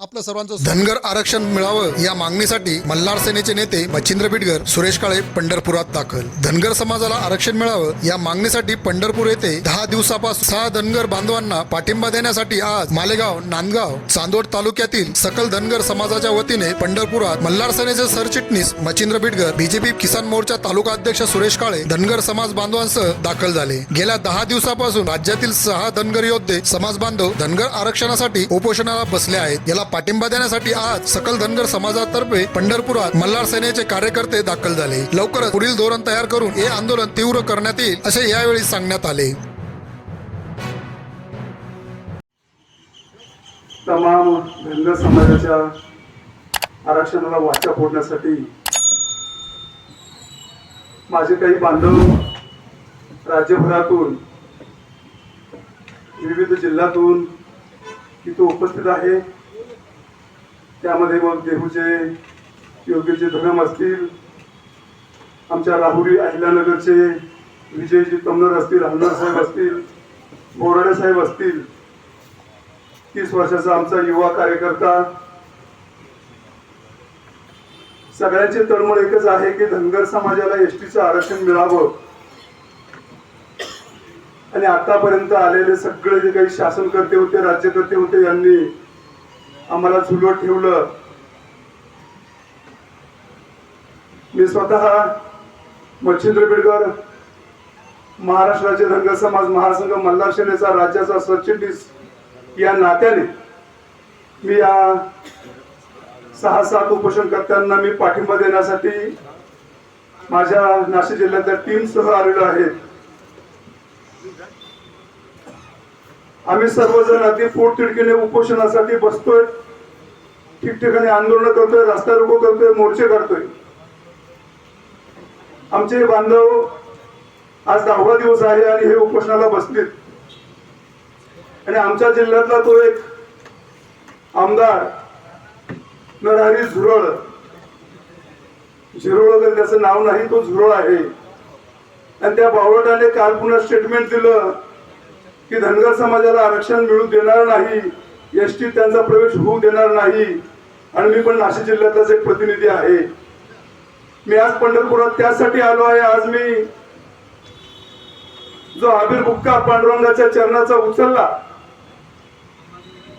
आपलं सर्वांचं धनगर आरक्षण मिळावं या मागणीसाठी मल्हार सेनेचे नेते मच्छिंद्र बिडगर सुरेश काळे पंढरपुरात दाखल. धनगर समाजाला आरक्षण मिळावं या मागणीसाठी पंढरपूर येथे दहा दिवसापासून सहा धनगर बांधवांना पाठिंबा देण्यासाठी आज मालेगाव नांदगाव चांदोड तालुक्यातील सकल धनगर समाजाच्या वतीने पंढरपुरात मल्हार सेनेचे सरचिटणीस मच्छिंद्र बिडगर बीजेपी किसान मोर्चा तालुका अध्यक्ष सुरेश काळे धनगर समाज बांधवांसह दाखल झाले. गेल्या दहा दिवसापासून राज्यातील सहा धनगर योद्धे समाज बांधव धनगर आरक्षणासाठी उपोषणाला बसले आहेत. याला पाठिंबा देण्यासाठी आज सकल धनगर समाजातर्फे पंढरपुरात मल्हार सेनेचे कार्यकर्ते दाखल झाले. लवकरच पुढील धोरण तयार करून हे आंदोलन तीव्र करण्यात येईल असे यावेळी सांगण्यात आले. तमाम धनगर समाजाच्या आरक्षणाला वाचा फोडण्यासाठी माझे काही बांधव राज्यभरातून विविध जिल्ह्यातून तिथं उपस्थित आहे त्यामध्ये मग देहूचे योग्यचे धनम असतील. आमच्या राहुरी अहिल्यानगरचे विजयजी तमनर असतील हलनर साहेब असतील बोराडे साहेब असतील. तीस वर्षाचा आमचा युवा कार्यकर्ता. सगळ्यांची तळमळ एकच आहे की धनगर समाजाला एस टीचं आरक्षण मिळावं. आणि आतापर्यंत आलेले सगळे जे काही शासनकर्ते होते राज्यकर्ते होते यांनी आम्हाला झुलवत ठेवलं. मी स्वतः मच्छिंद्र बिडकर महाराष्ट्राचे धनगर समाज महासंघ मल्हार सेनेचा राज्याचा सरचिटणीस या नात्याने मी या सहा सात उपोषणकर्त्यांना मी पाठिंबा देण्यासाठी माझ्या नाशिक जिल्ह्यातल्या टीमसह आलेलो आहे. आम्ही सर्वजण अगदी पोट तिडकीने उपोषणासाठी बसतोय. ठिकठिकाणी आंदोलन करतोय रस्ता रोको करतोय मोर्चे करतोय आमचे बांधव आज दहावा दिवस आहे आणि हे उपोषणाला बसतील आणि आमच्या जिल्ह्यातला तो एक आमदार नरहरी झुरळ. झिरोळ वगैरे त्याचं नाव नाही तो झुरळ आहे. आणि त्या बावळटाने काल पुन्हा स्टेटमेंट दिलं. की धनगर समाजाला आरक्षण मिळू देणार नाही एस टी त्यांचा प्रवेश होऊ देणार नाही. आणि मी पण नाशिक जिल्ह्यातलाच एक प्रतिनिधी आहे. मी आज पंढरपुरात त्यासाठी आलो आहे. आज मी जो आबिर बुक्का पांडुरंगाच्या चरणाचा उचलला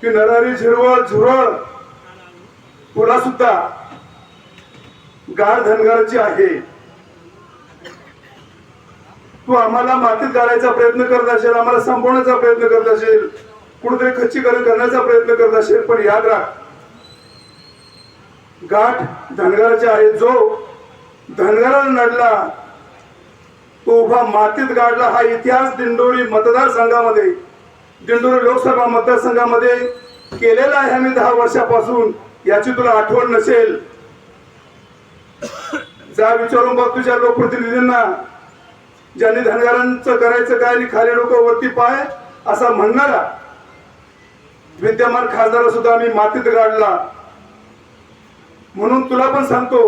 की नरारी झिरवळ झुरळ पुरा सुद्धा गाढ धनगराची आहे. तू आम्हाला मातीत गाळायचा प्रयत्न करत असेल आम्हाला संपवण्याचा प्रयत्न करत असेल कुठेतरी खच्चीकरण करण्याचा प्रयत्न करत असेल पण याद राख. गाठ धनगराच्या आहे. जो धनगराला नडला तो उभा मातीत गाडला. हा इतिहास दिंडोरी मतदारसंघामध्ये दिंडोरी लोकसभा मतदारसंघामध्ये केलेला आहे आम्ही दहा वर्षापासून. याची तुला आठवण नसेल. जा विचारून बघ तुझ्या लोकप्रतिनिधींना. ज्यांनी धनगरांचं करायचं काय आणि खाली लोक वरती पाय असा म्हणणारा विद्यमान खासदार सुद्धा आम्ही मातीत गाडला. म्हणून तुला पण सांगतो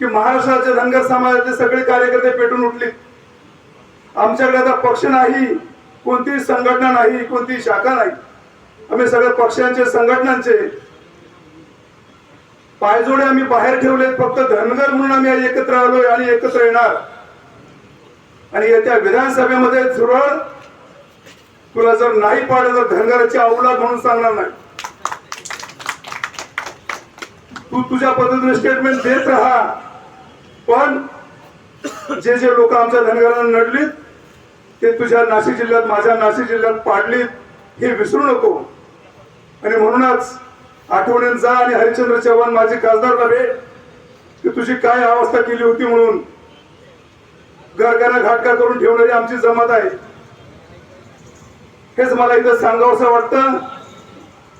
की महाराष्ट्राच्या धनगर समाजाचे सगळे कार्यकर्ते पेटून उठले आमच्याकडे आता पक्ष नाही कोणतीही संघटना नाही कोणतीही शाखा नाही. आम्ही सगळ्या पक्षांचे संघटनांचे पायजोडे आम्ही बाहेर ठेवले फक्त धनगर म्हणून आम्ही एकत्र आलोय आणि एकत्र येणार. आणि येत्या विधानसभेमध्ये झुरळ तुला जर नाही पाडलं तर धनगराची अवलाद म्हणून सांगणार नाही. तू तुझ्या पद्धतीने स्टेटमेंट देत राहा. पण जे जे लोक आमच्या धनगरांना नडलीत ते तुझ्या नाशिक जिल्ह्यात माझ्या नाशिक जिल्ह्यात पाडलीत हे विसरू नको. आणि म्हणूनच आठवणीत जा आणि हरिश्चंद्र चव्हाण माझे खासदारला भेट की तुझी काय अवस्था केली होती म्हणून गरगरा घाटका करून ठेवणारी आमची जमत आहे. हेच मला इथं सांगावंसं वाटतं.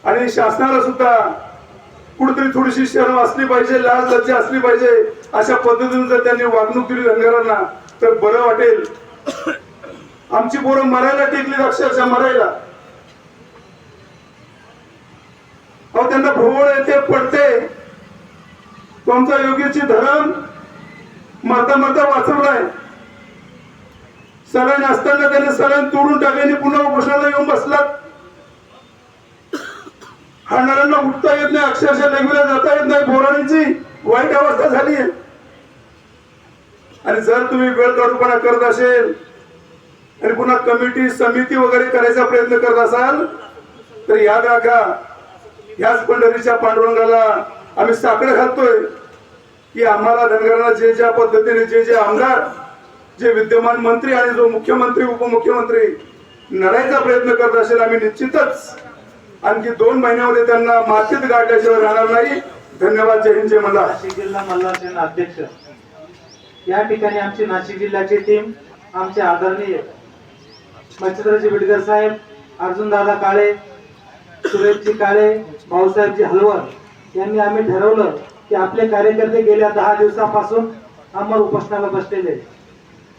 आणि शासनाला सुद्धा कुठेतरी थोडीशी शरम असली पाहिजे लाज लज्जा असली पाहिजे अशा पद्धतीने जर त्यांनी वागणूक दिली धनगरांना तर बरं वाटेल. आमची पोरं मरायला टेकली अक्षरशः मरायला. अहो त्यांना भोवळ येते पडते. तुमचा योगीची धरण मरता मरता वाचवलाय. सलाईन असताना त्याने सलाईन तोडून टाकल्याने पुन्हा उपोषणाला येऊन बसला. खाणाऱ्यांना उठता येत नाही अक्षरशः लेगुला जाता येत नाही बोराणीची वाईट अवस्था झाली आहे. आणि जर तुम्ही वेळ काढूपणा करत असेल आणि पुन्हा कमिटी समिती वगैरे करायचा प्रयत्न करत असाल तर याद राखा याच पंढरीच्या पांडुरंगाला आम्ही साकडं घालतोय की आम्हाला धनगरांना जे ज्या पद्धतीने जे जे आमदार जे विद्यमान मंत्री आणि जो मुख्यमंत्री उपमुख्यमंत्री लढायचा प्रयत्न करत असेल आम्ही निश्चितच आणखी दोन महिन्यामध्ये त्यांना मातीत गाठल्याशिवाय राहणार नाही. धन्यवाद. जय हिंद जय मल्हार. नाशिक जिल्हा मल्हार अध्यक्ष. या ठिकाणी आमची नाशिक जिल्ह्याची टीम आमचे आदरणीय मच्छिंद्रजी बिडकर साहेब अर्जुन दादा काळे सुरेशजी काळे भाऊसाहेबजी हलवर यांनी आम्ही ठरवलं की आपले कार्यकर्ते गेल्या दहा दिवसापासून आम्हाला उपोषणाला बसलेले आहेत.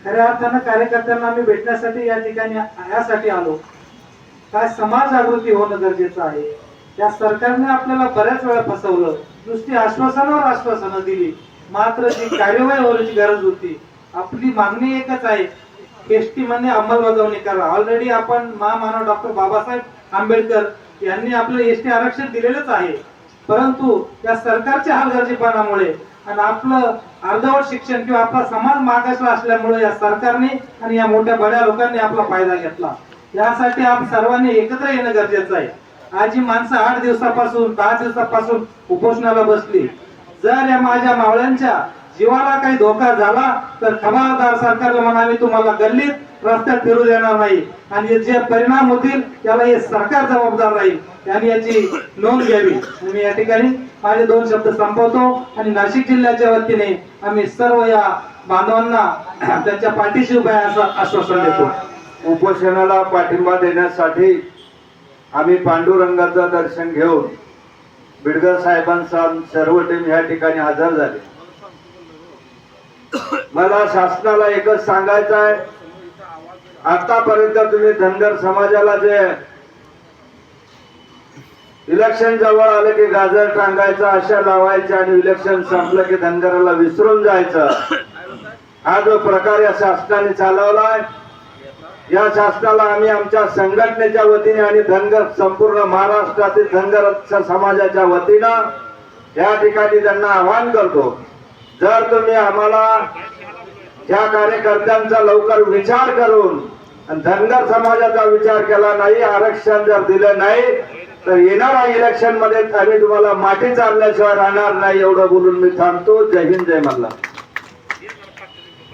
खऱ्या अर्थानं कार्यकर्त्यांना आम्ही भेटण्यासाठी या ठिकाणी यासाठी आलो. काय समाज जागृती होणं गरजेचं आहे. त्या सरकारने आपल्याला बऱ्याच वेळा फसवलं. नुसती आश्वासनावर आश्वासनं दिली. मात्र जी कार्यवाही होण्याची गरज होती आपली मागणी एकच आहे. एसटी मध्ये अंमलबजावणी करा. ऑलरेडी आपण महामानव डॉक्टर बाबासाहेब आंबेडकर यांनी आपलं एसटी आरक्षण दिलेलंच आहे. परंतु या सरकारच्या हलगर्जीपणामुळे आणि आपलं अर्धवट शिक्षण किंवा आपला समाज मागासला असल्यामुळे या सरकारने आणि या मोठ्या बड्या लोकांनी आपला फायदा घेतला. यासाठी आप सर्वांनी एकत्र येणं गरजेचं आहे. आज ही माणसं आठ दिवसापासून दहा दिवसापासून उपोषणाला बसली. जर या माझ्या मावळ्यांच्या जीवाला काही धोका झाला तर खबरदार सरकारला म्हणावे तुम्हाला गल्लीत रस्त्यात फिरू देणार नाही. आणि जे परिणाम होतील त्याला हे सरकार जबाबदार राहील. यांनी याची नोंद घ्यावी. मी या ठिकाणी माझे दोन शब्द संपवतो. आणि नाशिक जिल्ह्याच्या वतीने आम्ही सर्व या बांधवांना त्यांच्या पाठीशी उभे असं आश्वासन देतो. उपोषणाला पाठिंबा देण्यासाठी आम्ही पांडुरंगाचं दर्शन घेऊन बिडगर साहेबांचा सर्व टीम या ठिकाणी हजर झाले. मला शासनाला एकच सांगायचं आहे. आतापर्यंत तुम्ही धनगर समाजाला जे इलेक्शन जवळ आलं की गाजर टांगायचं आशा लावायचं आणि इलेक्शन संपलं की धनगराला विसरून जायचं. हा जो प्रकार या शासनाने चालवलाय या शासनाला आम्ही आमच्या संघटनेच्या वतीने आणि धनगर संपूर्ण महाराष्ट्रातील धनगर समाजाच्या वतीनं या ठिकाणी त्यांना आवाहन करतो. जर तुम्ही आम्हाला या कार्यकर्त्यांचा लवकर विचार करून आणि धनगर समाजाचा विचार केला नाही आरक्षण जर दिलं नाही तर येणाऱ्या इलेक्शनमध्ये आम्ही तुम्हाला माती चालल्याशिवाय राहणार नाही एवढं बोलून मी थांबतो. जय हिंद जय मल्ला